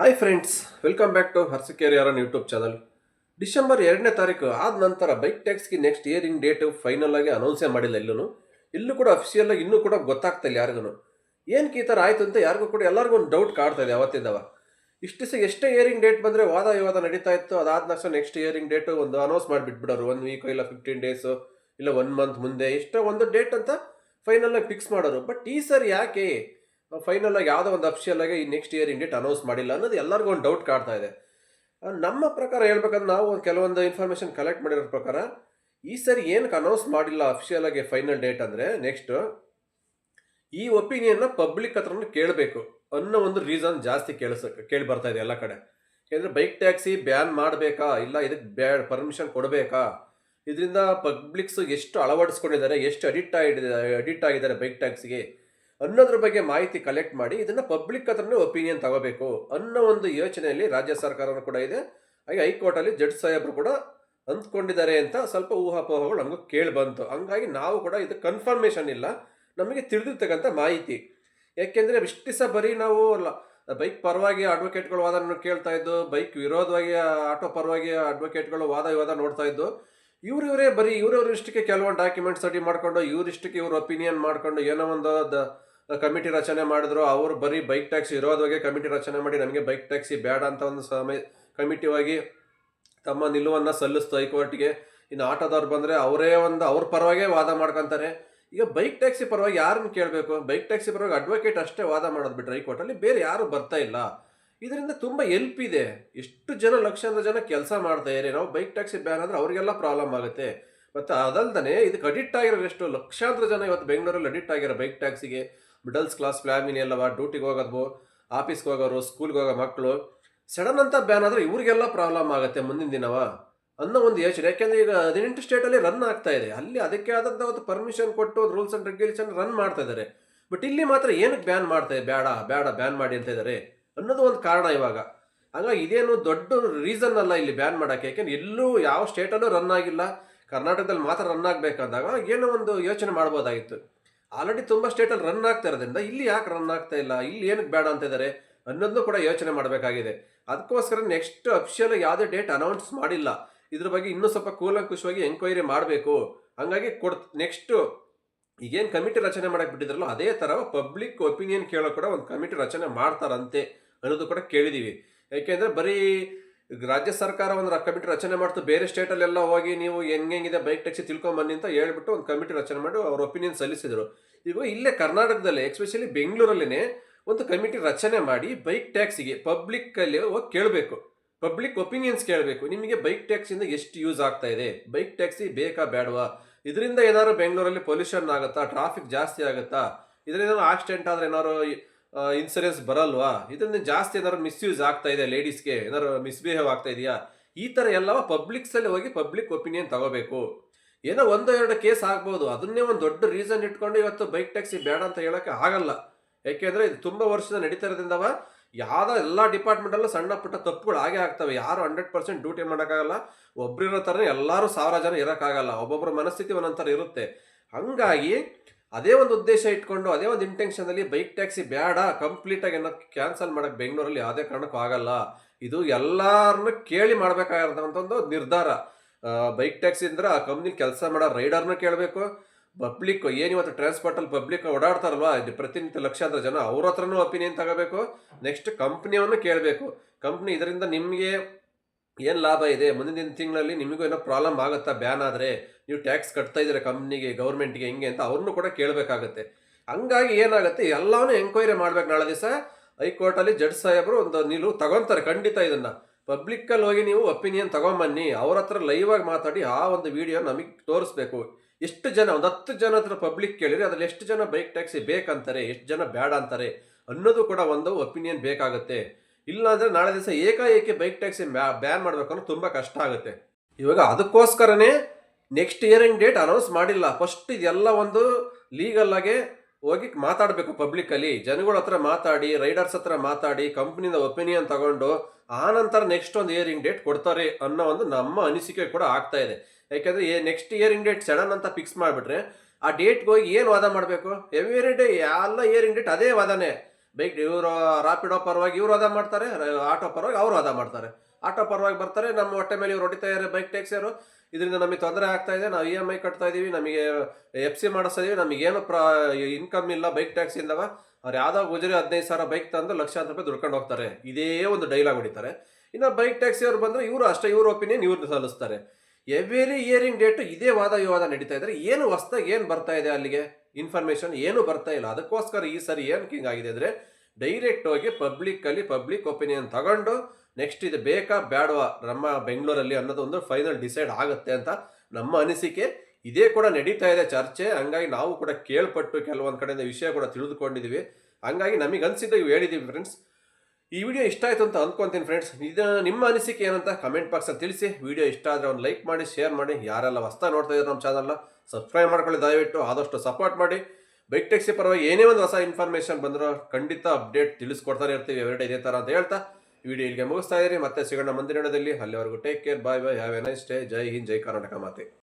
Hi friends welcome back to Harsikeri ಯಾರನ್ YouTube channel December ಎರಡನೇ ತಾರೀಕು ಆದ ನಂತರ ಬೈಕ್ ಟ್ಯಾಕ್ಸ್ಗೆ ನೆಕ್ಸ್ಟ್ ಇಯರಿಂಗ್ ಡೇಟ್ ಫೈನಲ್ ಆಗಿ ಅನೌನ್ಸೇ ಮಾಡಿಲ್ಲ ಎಲ್ಲೂ ಇಲ್ಲೂ ಕೂಡ ಅಫಿಷಿಯಲ್ ಇನ್ನೂ ಕೂಡ ಗೊತ್ತಾಗ್ತಾ ಇಲ್ಲ ಯಾರಿಗೂ ಏನಕ್ಕೆ ಈ ಥರ ಆಯಿತು ಅಂತ ಯಾರಿಗೂ ಕೂಡ ಎಲ್ಲರಿಗೂ ಒಂದು ಡೌಟ್ ಕಾಡ್ತಾ ಇದೆ ಅವತ್ತಿಂದವ ಇಷ್ಟು ಸಹ ಎಷ್ಟೇ ಇಯರಿಂಗ್ ಡೇಟ್ ಬಂದರೆ ವಾದ ವಿವಾದ ನಡೀತಾ ಇತ್ತು, ಅದಾದ ತಕ್ಷಣ ನೆಕ್ಸ್ಟ್ ಇಯರಿಂಗ್ ಡೇಟು ಒಂದು ಅನೌನ್ಸ್ ಮಾಡಿಬಿಟ್ಬಿಡೋರು. ಒನ್ ವೀಕು ಇಲ್ಲ ಫಿಫ್ಟೀನ್ ಡೇಸು ಇಲ್ಲ ಒನ್ ಮಂತ್ ಮುಂದೆ ಎಷ್ಟೋ ಒಂದು ಡೇಟ್ ಅಂತ ಫೈನಲ್ ಆಗಿ ಫಿಕ್ಸ್ ಮಾಡೋರು. ಬಟ್ ಈ ಸರಿ ಯಾಕೆ ಫೈನಲ್ ಆಗಿ ಯಾವುದೋ ಒಂದು ಅಫಿಷಿಯಲ್ ಆಗಿ ಈ ನೆಕ್ಸ್ಟ್ ಇಯರ್ ಇಂಡೇಟ್ ಅನೌನ್ಸ್ ಮಾಡಿಲ್ಲ ಅನ್ನೋದು ಎಲ್ಲರಿಗೂ ಒಂದು ಡೌಟ್ ಕಾಡ್ತಾ ಇದೆ. ನಮ್ಮ ಪ್ರಕಾರ ಹೇಳ್ಬೇಕಂದ್ರೆ ನಾವು ಒಂದು ಕೆಲವೊಂದು ಇನ್ಫಾರ್ಮೇಷನ್ ಕಲೆಕ್ಟ್ ಮಾಡಿರೋ ಪ್ರಕಾರ, ಈ ಸರಿ ಏನಕ್ಕೆ ಅನೌನ್ಸ್ ಮಾಡಿಲ್ಲ ಅಫಿಷಿಯಲ್ ಆಗಿ ಫೈನಲ್ ಡೇಟ್ ಅಂದರೆ ನೆಕ್ಸ್ಟ್ ಈ ಒಪಿನಿಯನ್ನ ಪಬ್ಲಿಕ್ ಹತ್ರನೂ ಕೇಳಬೇಕು ಅನ್ನೋ ಒಂದು ರೀಸನ್ ಜಾಸ್ತಿ ಕೇಳಿಸ, ಕೇಳಿ ಬರ್ತಾ ಇದೆ ಎಲ್ಲ ಕಡೆ. ಯಾಕಂದರೆ ಬೈಕ್ ಟ್ಯಾಕ್ಸಿ ಬ್ಯಾನ್ ಮಾಡಬೇಕಾ? ಇಲ್ಲ ಇದಕ್ಕೆ ಬ್ಯಾಡ್ ಪರ್ಮಿಷನ್ ಕೊಡಬೇಕಾ? ಇದರಿಂದ ಪಬ್ಲಿಕ್ಸ್ ಎಷ್ಟು ಅಳವಡಿಸ್ಕೊಂಡಿದ್ದಾರೆ, ಎಷ್ಟು ಅಡಿಕ್ಟ್ ಆಗಿದೆ ಅಡಿಕ್ಟ್ ಆಗಿದ್ದಾರೆ ಬೈಕ್ ಟ್ಯಾಕ್ಸಿಗೆ ಅನ್ನೋದ್ರ ಬಗ್ಗೆ ಮಾಹಿತಿ ಕಲೆಕ್ಟ್ ಮಾಡಿ ಇದನ್ನು ಪಬ್ಲಿಕ್ ಹತ್ರನೇ ಒಪಿನಿಯನ್ ತಗೋಬೇಕು ಅನ್ನೋ ಒಂದು ಯೋಚನೆಯಲ್ಲಿ ರಾಜ್ಯ ಸರ್ಕಾರನೂ ಕೂಡ ಇದೆ. ಹಾಗೆ ಹೈಕೋರ್ಟಲ್ಲಿ ಜಡ್ಜ್ ಸಾಹೇಬರು ಕೂಡ ಅಂದ್ಕೊಂಡಿದ್ದಾರೆ ಅಂತ ಸ್ವಲ್ಪ ಊಹಾಪೋಹಗಳು ನಮಗೂ ಕೇಳಿ ಬಂತು ಹಂಗಾಗಿ ನಾವು ಕೂಡ ಇದು ಕನ್ಫರ್ಮೇಷನ್ ಇಲ್ಲ. ನಮಗೆ ತಿಳಿದಿರ್ತಕ್ಕಂಥ ಮಾಹಿತಿ. ಯಾಕೆಂದರೆ ಇಷ್ಟು ದಿವಸ ಬರೀ ನಾವು ಬೈಕ್ ಪರವಾಗಿ ಅಡ್ವೊಕೇಟ್ಗಳು ವಾದನ ಕೇಳ್ತಾ ಇದ್ದು, ಬೈಕ್ ವಿರೋಧವಾಗಿ ಆಟೋ ಪರವಾಗಿ ಅಡ್ವೊಕೇಟ್ಗಳು ವಾದ ವಿವಾದ ನೋಡ್ತಾ ಇದ್ದು ಇವ್ರು ಇವರೇ ಬರೀ ಇವ್ರವ್ರಿಷ್ಟಕ್ಕೆ ಕೆಲವೊಂದು ಡಾಕ್ಯುಮೆಂಟ್ಸ್ ರೆಡಿ ಮಾಡ್ಕೊಂಡು ಇವ್ರಿಷ್ಟಕ್ಕೆ ಇವ್ರ ಒಪಿನಿಯನ್ ಮಾಡ್ಕೊಂಡು ಏನೋ ಒಂದು ಕಮಿಟಿ ರಚನೆ ಮಾಡಿದ್ರು, ಅವರು ಬರೀ ಬೈಕ್ ಟ್ಯಾಕ್ಸಿ ವಿರೋಧವಾಗಿ ಕಮಿಟಿ ರಚನೆ ಮಾಡಿ ನಮಗೆ ಬೈಕ್ ಟ್ಯಾಕ್ಸಿ ಬೇಡ ಅಂತ ಒಂದು ಸಮಯ ಕಮಿಟಿವಾಗಿ ತಮ್ಮ ನಿಲುವನ್ನು ಸಲ್ಲಿಸ್ತು ಹೈಕೋರ್ಟ್ಗೆ ಇನ್ನು ಆಟೋದವ್ರು ಬಂದರೆ ಅವರೇ ಒಂದು, ಅವ್ರ ಪರವಾಗೇ ವಾದ ಮಾಡ್ಕೊಂತಾರೆ. ಈಗ ಬೈಕ್ ಟ್ಯಾಕ್ಸಿ ಪರವಾಗಿ ಯಾರನ್ನ ಕೇಳಬೇಕು? ಬೈಕ್ ಟ್ಯಾಕ್ಸಿ ಪರವಾಗಿ ಅಡ್ವೊಕೇಟ್ ಅಷ್ಟೇ ವಾದ ಮಾಡೋದು ಬಿಟ್ರೆ ಹೈಕೋರ್ಟಲ್ಲಿ ಬೇರೆ ಯಾರು ಬರ್ತಾ ಇಲ್ಲ. ಇದರಿಂದ ತುಂಬ ಎಲ್ಪ್ ಇದೆ. ಎಷ್ಟು ಜನ, ಲಕ್ಷಾಂತರ ಜನ ಕೆಲಸ ಮಾಡ್ತಾ ಇದ್ದಾರೆ. ನಾವು ಬೈಕ್ ಟ್ಯಾಕ್ಸಿ ಬ್ಯಾನ್ ಅಂದ್ರೆ ಅವರಿಗೆಲ್ಲ ಪ್ರಾಬ್ಲಮ್ ಆಗುತ್ತೆ. ಮತ್ತು ಅದಲ್ದೇ ಇದಕ್ಕೆ ಅಡಿಕ್ಟ್ ಆಗಿರೋ ಎಷ್ಟು? ಲಕ್ಷಾಂತರ ಜನ ಇವತ್ತು ಬೆಂಗಳೂರಲ್ಲಿ ಅಡಿಕ್ಟ್ ಆಗಿರೋ ಬೈಕ್ ಟ್ಯಾಕ್ಸಿಗೆ ಮಿಡಲ್ಸ್ ಕ್ಲಾಸ್ ಫ್ಯಾಮಿಲಿ ಎಲ್ಲವ ಡ್ಯೂಟಿಗೆ ಹೋಗೋದು, ಆಫೀಸ್ಗೆ ಹೋಗೋರು, ಸ್ಕೂಲ್ಗೆ ಹೋಗೋ ಮಕ್ಕಳು, ಸಡನ್ ಅಂತ ಬ್ಯಾನ್ ಆದರೆ ಇವ್ರಿಗೆಲ್ಲ ಪ್ರಾಬ್ಲಮ್ ಆಗುತ್ತೆ ಮುಂದಿನ ದಿನವ? ಅನ್ನೋ ಒಂದು ಯೋಚನೆ. ಯಾಕೆಂದರೆ ಈಗ ಹದಿನೆಂಟು ಸ್ಟೇಟಲ್ಲಿ ರನ್ ಆಗ್ತಾ ಇದೆ. ಅಲ್ಲಿ ಅದಕ್ಕೆ ಆದಂಥ ಒಂದು ಪರ್ಮಿಷನ್ ಕೊಟ್ಟು ರೂಲ್ಸ್ ಆ್ಯಂಡ್ ರೆಗ್ಯುಲೇಷನ್ ರನ್ ಮಾಡ್ತಾ ಇದ್ದಾರೆ. ಬಟ್ ಇಲ್ಲಿ ಮಾತ್ರ ಏನಕ್ಕೆ ಬ್ಯಾನ್ ಮಾಡ್ತಾ ಇದೆ ಬೇಡ ಬೇಡ ಬ್ಯಾನ್ ಮಾಡಿ ಅಂತ ಇದ್ದಾರೆ. ಅನ್ನೋದು ಒಂದು ಕಾರಣ ಇವಾಗ. ಹಂಗಾಗಿ ಇದೇನು ದೊಡ್ಡ ರೀಸನ್ ಅಲ್ಲ ಇಲ್ಲಿ ಬ್ಯಾನ್ ಮಾಡೋಕ್ಕೆ. ಯಾಕೆಂದ್ರೆ ಎಲ್ಲೂ ಯಾವ ಸ್ಟೇಟಲ್ಲೂ ರನ್ ಆಗಿಲ್ಲ. ಕರ್ನಾಟಕದಲ್ಲಿ ಮಾತ್ರ ರನ್ ಆಗಬೇಕಂದಾಗ ಏನೋ ಒಂದು ಯೋಚನೆ ಮಾಡ್ಬೋದಾಗಿತ್ತು. ಆಲ್ರೆಡಿ ತುಂಬ ಸ್ಟೇಟಲ್ಲಿ ರನ್ ಆಗ್ತಾ ಇರೋದ್ರಿಂದ ಇಲ್ಲಿ ಯಾಕೆ ರನ್ ಆಗ್ತಾ ಇಲ್ಲ? ಇಲ್ಲಿ ಏನಕ್ಕೆ ಬೇಡ ಅಂತ ಇದ್ದಾರೆ ಅನ್ನೋದನ್ನು ಕೂಡ ಯೋಚನೆ ಮಾಡಬೇಕಾಗಿದೆ. ಅದಕ್ಕೋಸ್ಕರ ನೆಕ್ಸ್ಟ್ ಅಫಿಷಿಯಲ್ ಯಾವುದೇ ಡೇಟ್ ಅನೌನ್ಸ್ ಮಾಡಿಲ್ಲ. ಇದ್ರ ಬಗ್ಗೆ ಇನ್ನೂ ಸ್ವಲ್ಪ ಕೂಲಂಕುಷವಾಗಿ ಎಂಕ್ವೈರಿ ಮಾಡಬೇಕು. ಹಂಗಾಗಿ ಕೊಡ್ ನೆಕ್ಸ್ಟು ಈಗೇನು ಕಮಿಟಿ ರಚನೆ ಮಾಡಕ್ಕೆ ಬಿಟ್ಟಿದ್ರಲ್ಲ, ಅದೇ ಥರ ಪಬ್ಲಿಕ್ ಒಪಿನಿಯನ್ ಕೇಳೋ ಕೂಡ ಒಂದು ಕಮಿಟಿ ರಚನೆ ಮಾಡ್ತಾರಂತೆ ಅನ್ನೋದು ಕೂಡ ಕೇಳಿದ್ದೀವಿ ಯಾಕೆಂದರೆ ಬರೀ ರಾಜ್ಯ ಸರ್ಕಾರ ಒಂದು ಕಮಿಟಿ ರಚನೆ ಮಾಡ್ತು, ಬೇರೆ ಸ್ಟೇಟಲ್ಲೆಲ್ಲ ಹೋಗಿ ನೀವು ಹೆಂಗೆಂಗಿದೆ ಬೈಕ್ ಟ್ಯಾಕ್ಸಿ ತಿಳ್ಕೊಂಬನ್ನಿ ಅಂತ ಹೇಳ್ಬಿಟ್ಟು ಒಂದು ಕಮಿಟಿ ರಚನೆ ಮಾಡಿ ಅವ್ರ ಒಪಿನಿಯನ್ ಸಲ್ಲಿಸಿದರು. ಇವಾಗ ಇಲ್ಲೇ ಕರ್ನಾಟಕದಲ್ಲೇ, ಎಕ್ಸ್ಪೆಷಲಿ ಬೆಂಗಳೂರಲ್ಲೇ ಒಂದು ಕಮಿಟಿ ರಚನೆ ಮಾಡಿ ಬೈಕ್ ಟ್ಯಾಕ್ಸಿಗೆ ಪಬ್ಲಿಕ್ಕಲ್ಲಿ ಹೋಗಿ ಕೇಳಬೇಕು. ಪಬ್ಲಿಕ್ ಒಪಿನಿಯನ್ಸ್ ಕೇಳಬೇಕು. ನಿಮಗೆ ಬೈಕ್ ಟ್ಯಾಕ್ಸಿಂದ ಎಷ್ಟು ಯೂಸ್ ಆಗ್ತಾ ಇದೆ? ಬೈಕ್ ಟ್ಯಾಕ್ಸಿ ಬೇಕಾ ಬೇಡವಾ ಇದರಿಂದ ಏನಾದ್ರು ಬೆಂಗಳೂರಲ್ಲಿ ಪೊಲ್ಯೂಷನ್ ಆಗುತ್ತಾ? ಟ್ರಾಫಿಕ್ ಜಾಸ್ತಿ ಆಗುತ್ತಾ? ಇದರಿಂದ ಆಕ್ಸಿಡೆಂಟ್ ಆದ್ರೆ ಏನಾದ್ರು ಇನ್ಸೂರೆನ್ಸ್ ಬರಲ್ವಾ? ಇದರಿಂದ ಜಾಸ್ತಿ ಏನಾದ್ರು ಮಿಸ್ಯೂಸ್ ಆಗ್ತಾ ಇದೆ ಲೇಡೀಸ್ಗೆ ಏನಾದ್ರು ಮಿಸ್ಬಿಹೇವ್ ಆಗ್ತಾ ಇದೆಯಾ? ಈ ಥರ ಎಲ್ಲವ ಪಬ್ಲಿಕ್ಸಲ್ಲಿ ಹೋಗಿ ಪಬ್ಲಿಕ್ ಒಪಿನಿಯನ್ ತಗೋಬೇಕು. ಏನೋ ಒಂದು ಎರಡು ಕೇಸ್ ಆಗ್ಬೋದು. ಅದನ್ನೇ ಒಂದು ದೊಡ್ಡ ರೀಸನ್ ಇಟ್ಕೊಂಡು ಇವತ್ತು ಬೈಕ್ ಟ್ಯಾಕ್ಸಿ ಬೇಡ ಅಂತ ಹೇಳೋಕ್ಕೆ ಆಗಲ್ಲ. ಯಾಕೆಂದರೆ ಇದು ತುಂಬ ವರ್ಷದ ನಡೀತಾ ಯಾವುದೋ ಎಲ್ಲ ಡಿಪಾರ್ಟ್ಮೆಂಟಲ್ಲೂ ಸಣ್ಣ ಪುಟ್ಟ ತಪ್ಪುಗಳು ಆಗೇ ಆಗ್ತವೆ. ಯಾರು ಹಂಡ್ರೆಡ್ ಪರ್ಸೆಂಟ್ ಡ್ಯೂಟಿ ಮಾಡೋಕ್ಕಾಗಲ್ಲ. ಒಬ್ರಿರೋ ಥರ ಎಲ್ಲರೂ ಸಾವಿರ ಜನ ಇರೋಕ್ಕಾಗಲ್ಲ. ಒಬ್ಬೊಬ್ಬರ ಮನಸ್ಥಿತಿ ಒಂದೊಂದು ಥರ ಇರುತ್ತೆ. ಹಂಗಾಗಿ ಅದೇ ಒಂದು ಉದ್ದೇಶ ಇಟ್ಕೊಂಡು, ಅದೇ ಒಂದು ಇಂಟೆನ್ಷನಲ್ಲಿ ಬೈಕ್ ಟ್ಯಾಕ್ಸಿ ಬೇಡ ಕಂಪ್ಲೀಟಾಗಿ ಏನೋ ಕ್ಯಾನ್ಸಲ್ ಮಾಡೋಕ್ಕೆ ಬೆಂಗಳೂರಲ್ಲಿ ಯಾವುದೇ ಕಾರಣಕ್ಕೂ ಆಗಲ್ಲ. ಇದು ಎಲ್ಲರನ್ನೂ ಕೇಳಿ ಮಾಡಬೇಕಾಗಿರೋಂಥ ಒಂದು ನಿರ್ಧಾರ. ಬೈಕ್ ಟ್ಯಾಕ್ಸಿ ಅಂದ್ರೆ ಆ ಕಂಪ್ನಿ ಕೆಲಸ ಮಾಡೋ ರೈಡರ್ನ ಕೇಳಬೇಕು. ಪಬ್ಲಿಕ್ ಏನು ಇವತ್ತು ಟ್ರಾನ್ಸ್ಪೋರ್ಟಲ್ಲಿ ಪಬ್ಲಿಕ್ ಓಡಾಡ್ತಾರಲ್ವಾ ಪ್ರತಿನಿತ್ಯ ಲಕ್ಷಾಂತರ ಜನ ಅವ್ರ ಹತ್ರನೂ ಒಪಿನಿಯನ್ ತಗೋಬೇಕು. ನೆಕ್ಸ್ಟ್ ಕಂಪ್ನಿಯನ್ನು ಕೇಳಬೇಕು. ಕಂಪ್ನಿ ಇದರಿಂದ ನಿಮಗೆ ಏನು ಲಾಭ ಇದೆ? ಮುಂದಿನ ತಿಂಗಳಲ್ಲಿ ನಿಮಗೂ ಏನೋ ಪ್ರಾಬ್ಲಮ್ ಆಗುತ್ತಾ ಬ್ಯಾನ್ ಆದರೆ? ನೀವು ಟ್ಯಾಕ್ಸ್ ಕಟ್ತಾ ಇದ್ದೀರಾ ಕಂಪ್ನಿಗೆ ಗೌರ್ಮೆಂಟ್ಗೆ ಹಿಂಗೆ ಅಂತ ಅವ್ರನ್ನೂ ಕೂಡ ಕೇಳಬೇಕಾಗತ್ತೆ. ಹಂಗಾಗಿ ಏನಾಗುತ್ತೆ? ಎಲ್ಲವನ್ನೂ ಎಂಕ್ವೈರಿ ಮಾಡ್ಬೇಕು ನಾಳೆ ದಿವಸ. ಹೈಕೋರ್ಟಲ್ಲಿ ಜಡ್ಜ್ ಸಾಹೇಬರು ಒಂದು ನಿಲು ತಗೊಂತಾರೆ ಖಂಡಿತ ಇದನ್ನು. ಪಬ್ಲಿಕ್ಕಲ್ಲಿ ಹೋಗಿ ನೀವು ಒಪಿನಿಯನ್ ತಗೊಂಬನ್ನಿ. ಅವ್ರ ಹತ್ರ ಲೈವ್ ಆಗಿ ಮಾತಾಡಿ ಆ ಒಂದು ವಿಡಿಯೋ ನಮಗೆ ತೋರಿಸ್ಬೇಕು. ಎಷ್ಟು ಜನ, ಒಂದು ಹತ್ತು ಜನ ಹತ್ರ ಪಬ್ಲಿಕ್ ಕೇಳಿದ್ರೆ ಅದ್ರಲ್ಲಿ ಎಷ್ಟು ಜನ ಬೈಕ್ ಟ್ಯಾಕ್ಸಿ ಬೇಕಂತಾರೆ? ಎಷ್ಟು ಜನ ಬೇಡ ಅಂತಾರೆ? ಅನ್ನೋದು ಕೂಡ ಒಂದು ಒಪಿನಿಯನ್ ಬೇಕಾಗುತ್ತೆ. ಇಲ್ಲ ಅಂದ್ರೆ ನಾಳೆ ದಿವಸ ಏಕಾಏಕಿ ಬೈಕ್ ಟ್ಯಾಕ್ಸಿ ಬ್ಯಾನ್ ಮಾಡಬೇಕು ಅನ್ನೋದು ತುಂಬ ಕಷ್ಟ ಆಗುತ್ತೆ. ಇವಾಗ ಅದಕ್ಕೋಸ್ಕರನೇ ನೆಕ್ಸ್ಟ್ ಇಯರಿಂಗ್ ಡೇಟ್ ಅನೌನ್ಸ್ ಮಾಡಿಲ್ಲ. ಫಸ್ಟ್ ಇದೆಲ್ಲ ಒಂದು ಲೀಗಲ್ ಆಗಿ ಹೋಗಿ ಮಾತಾಡಬೇಕು ಪಬ್ಲಿಕ್ಕಲ್ಲಿ ಜನಗಳ ಹತ್ರ ಮಾತಾಡಿ ರೈಡರ್ಸ್ ಹತ್ರ ಮಾತಾಡಿ ಕಂಪ್ನಿಯಿಂದ ಒಪಿನಿಯನ್ ತಗೊಂಡು, ಆ ನಂತರ ನೆಕ್ಸ್ಟ್ ಒಂದು ಇಯರಿಂಗ್ ಡೇಟ್ ಕೊಡ್ತಾರೆ ಅನ್ನೋ ಒಂದು ನಮ್ಮ ಅನಿಸಿಕೆ ಕೂಡ ಆಗ್ತಾ ಇದೆ. ಯಾಕೆಂದ್ರೆ ನೆಕ್ಸ್ಟ್ ಇಯರಿಂಗ್ ಡೇಟ್ ಸಡನ್ ಅಂತ ಫಿಕ್ಸ್ ಮಾಡಿಬಿಟ್ರೆ, ಆ ಡೇಟ್ಗೆ ಹೋಗಿ ಏನು ವಾದ ಮಾಡಬೇಕು? ಎವ್ರಿ ಡೇ ಎಲ್ಲ ಇಯರಿಂಗ್ ಡೇಟ್ ಅದೇ ವಾದನೆ. ಬೈಕ್ ಇವರು ರಾಪಿಡೋ ಪರವಾಗಿ ಇವರು ಅದ ಮಾಡ್ತಾರೆ ಆಟೋ ಪರವಾಗಿ ಅವರು ಅದ ಮಾಡ್ತಾರೆ. ಆಟೋ ಪರವಾಗಿ ಬರ್ತಾರೆ, ನಮ್ಮ ಹೊಟ್ಟೆ ಮೇಲೆ ಇವ್ರು ಹೊಡಿತಾ ಬೈಕ್ ಟ್ಯಾಕ್ಸಿಯವರು ಇದರಿಂದ ನಮಗೆ ತೊಂದರೆ ಆಗ್ತಾ ಇದೆ, ನಾವು ಇ ಎಂ ಐ ಕಟ್ತಾ ಇದ್ದೀವಿ ನಮಗೆ ಎಫ್ ಸಿ ಮಾಡಿಸ್ತಾ ಇದೀವಿ ನಮಗೇನು ಪ್ರ ಇನ್ಕಮ್ ಇಲ್ಲ ಬೈಕ್ ಟ್ಯಾಕ್ಸಿಯಿಂದವ ಅವ್ರು ಯಾವ್ದೋ ಗುಜರಿ ಹದಿನೈದು ಸಾವಿರ ಬೈಕ್ ತಂದು ಲಕ್ಷಾಂತರ ರೂಪಾಯಿ ದುಡ್ಕೊಂಡು ಹೋಗ್ತಾರೆ. ಇದೇ ಒಂದು ಡೈಲಾಗ್ ಹೊಡಿತಾರೆ. ಇನ್ನು ಬೈಕ್ ಟ್ಯಾಕ್ಸಿ ಅವ್ರು ಬಂದ್ರೆ ಇವರು ಅಷ್ಟೇ, ಇವ್ರ ಒಪಿನಿಯನ್ ಇವ್ರನ್ನ ಸಲ್ಲಿಸ್ತಾರೆ. ಎವ್ರಿ ಇಯರಿಂಗ್ ಡೇಟು ಇದೇ ವಾದ ವಿವಾದ ನಡೀತಾ ಇದ್ದಾರೆ ಏನು ಹೊಸ್ದಾಗಿ ಏನು ಬರ್ತಾ ಇದೆ ಅಲ್ಲಿಗೆ? ಇನ್ಫಾರ್ಮೇಶನ್ ಏನು ಬರ್ತಾ ಇಲ್ಲ. ಅದಕ್ಕೋಸ್ಕರ ಈ ಸರಿ ಏನು ಕಿಂಗ್ ಆಗಿದೆ ಅಂದ್ರೆ ಡೈರೆಕ್ಟ್ ಹೋಗಿ ಪಬ್ಲಿಕ್ ಅಲ್ಲಿ ಪಬ್ಲಿಕ್ ಒಪಿನಿಯನ್ ತಗೊಂಡು ನೆಕ್ಸ್ಟ್ ಇದು ಬೇಕಾ ಬೇಡವಾ ನಮ್ಮ ಬೆಂಗಳೂರಲ್ಲಿ ಅನ್ನೋದು ಒಂದು ಫೈನಲ್ ಡಿಸೈಡ್ ಆಗುತ್ತೆ ಅಂತ ನಮ್ಮ ಅನಿಸಿಕೆ. ಇದೇ ಕೂಡ ನಡೀತಾ ಇದೆ ಚರ್ಚೆ. ಹಂಗಾಗಿ ನಾವು ಕೂಡ ಕೇಳ್ಪಟ್ಟು ಕೆಲವೊಂದು ಕಡೆಯಿಂದ ವಿಷಯ ಕೂಡ ತಿಳಿದುಕೊಂಡಿದ್ದೀವಿ ಹಂಗಾಗಿ ನಮಗೆ ಅನಿಸಿದ್ದು ಇವು ಹೇಳಿದ್ದೀವಿ ಫ್ರೆಂಡ್ಸ್ ಈ ವಿಡಿಯೋ ಇಷ್ಟ ಆಯಿತು ಅಂತ ಅಂದ್ಕೊಂತೀನಿ ಫ್ರೆಂಡ್ಸ್ ಇದು ನಿಮ್ಮ ಅನಿಸಿಕೆ ಏನಂತ ಕಮೆಂಟ್ ಬಾಕ್ಸಲ್ಲಿ ತಿಳಿಸಿ. ವಿಡಿಯೋ ಇಷ್ಟ ಆದರೆ ಒಂದು ಲೈಕ್ ಮಾಡಿ ಶೇರ್ ಮಾಡಿ. ಯಾರೆಲ್ಲ ಹೊಸ್ತಾ ನೋಡ್ತಾ ಇದ್ದಾರೆ ನಮ್ಮ ಚಾನಲ್ನ ಸಬ್ಸ್ಕ್ರೈಬ್ ಮಾಡ್ಕೊಳ್ಳಿ. ದಯವಿಟ್ಟು ಆದಷ್ಟು ಸಪೋರ್ಟ್ ಮಾಡಿ. ಬೈಕ್ ಟ್ಯಾಕ್ಸಿ ಪರವಾಗಿ ಏನೇ ಒಂದು ಹೊಸ ಇನ್ಫಾರ್ಮೇಷನ್ ಬಂದರೂ ಖಂಡಿತ ಅಪ್ಡೇಟ್ ತಿಳಿಸ್ಕೊಡ್ತಾನೆ ಇರ್ತೀವಿ. ಎರಡು ಇದೇ ಥರ ಅಂತ ಹೇಳ್ತಾ ವಿಡಿಯೋ ಇಲ್ಲಿಗೆ ಮುಗಿಸ್ತಾ ಇದ್ದೀರಿ ಮತ್ತೆ ಸಿಗೋಣ ಮುಂದಿನ ಅಲ್ಲಿವರೆಗೂ take care bye bye have a nice day ಜೈ ಹಿಂದ್, ಜೈ ಕರ್ನಾಟಕ ಮಾತೆ.